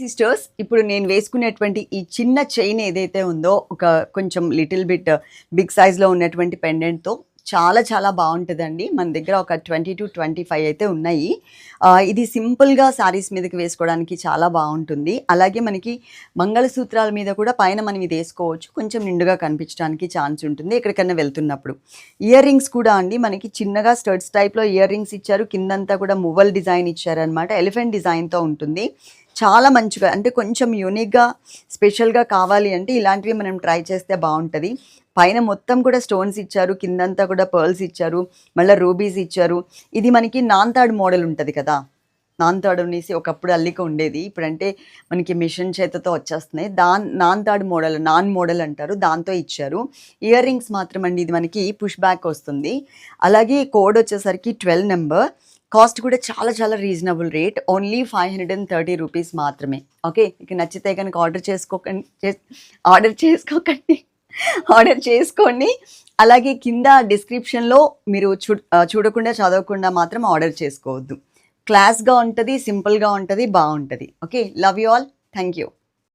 Sisters ఇప్పుడు నేను వేసుకునేటువంటి ఈ చిన్న చైన్ ఏదైతే ఉందో ఒక కొంచెం లిటిల్ బిట్ బిగ్ సైజ్లో ఉన్నటువంటి పెండెంట్తో చాలా చాలా బాగుంటుందండి. మన దగ్గర ఒక ట్వంటీ టు ట్వంటీ ఫైవ్ అయితే ఉన్నాయి. ఇది సింపుల్గా శారీస్ మీదకి వేసుకోవడానికి చాలా బాగుంటుంది. అలాగే మనకి మంగళసూత్రాల మీద కూడా పైన మనం ఇది వేసుకోవచ్చు. కొంచెం నిండుగా కనిపించడానికి ఛాన్స్ ఉంటుంది ఎక్కడికైనా వెళ్తున్నప్పుడు. ఇయర్ రింగ్స్ కూడా అండి. మనకి చిన్నగా స్టర్ట్స్ టైప్లో ఇయర్ రింగ్స్ ఇచ్చారు. కిందంతా కూడా మువ్వల్ డిజైన్ ఇచ్చారనమాట ఎలిఫెంట్ డిజైన్తో ఉంటుంది. చాలా మంచిగా అంటే కొంచెం యూనిక్గా స్పెషల్గా కావాలి అంటే ఇలాంటివి మనం ట్రై చేస్తే బాగుంటుంది. పైన మొత్తం కూడా స్టోన్స్ ఇచ్చారు కిందంతా కూడా పర్ల్స్ ఇచ్చారు మళ్ళీ రూబీస్ ఇచ్చారు. ఇది మనకి నాన్తాడు మోడల్ ఉంటుంది కదా? నాన్తాడు అనేసి ఒకప్పుడు అల్లిక ఉండేది. ఇప్పుడంటే మనకి మిషన్ చేతతో వచ్చేస్తున్నాయి. దాన్ నాన్తాడు మోడల్ నాన్ మోడల్ అంటారు. దాంతో ఇచ్చారు. ఇయర్ రింగ్స్ మాత్రం అండి ఇది మనకి పుష్ బ్యాక్ వస్తుంది. అలాగే కోడ్ వచ్చేసరికి ట్వెల్వ్ నెంబర్ కాస్ట్ కూడా చాలా చాలా reasonable rate. Only five hundred and thirty rupees మాత్రమే. ఓకే ఇక నచ్చితే కనుక ఆర్డర్ చేసుకోకండి ఆర్డర్ చేసుకోకండి. ఆర్డర్ చేసుకోండి. అలాగే కింద డిస్క్రిప్షన్లో మీరు చూ చూడకుండా చదవకుండా మాత్రం ఆర్డర్ చేసుకోవద్దు. క్లాస్గా ఉంటుంది సింపుల్గా ఉంటుంది బాగుంటుంది. Okay love you all thank you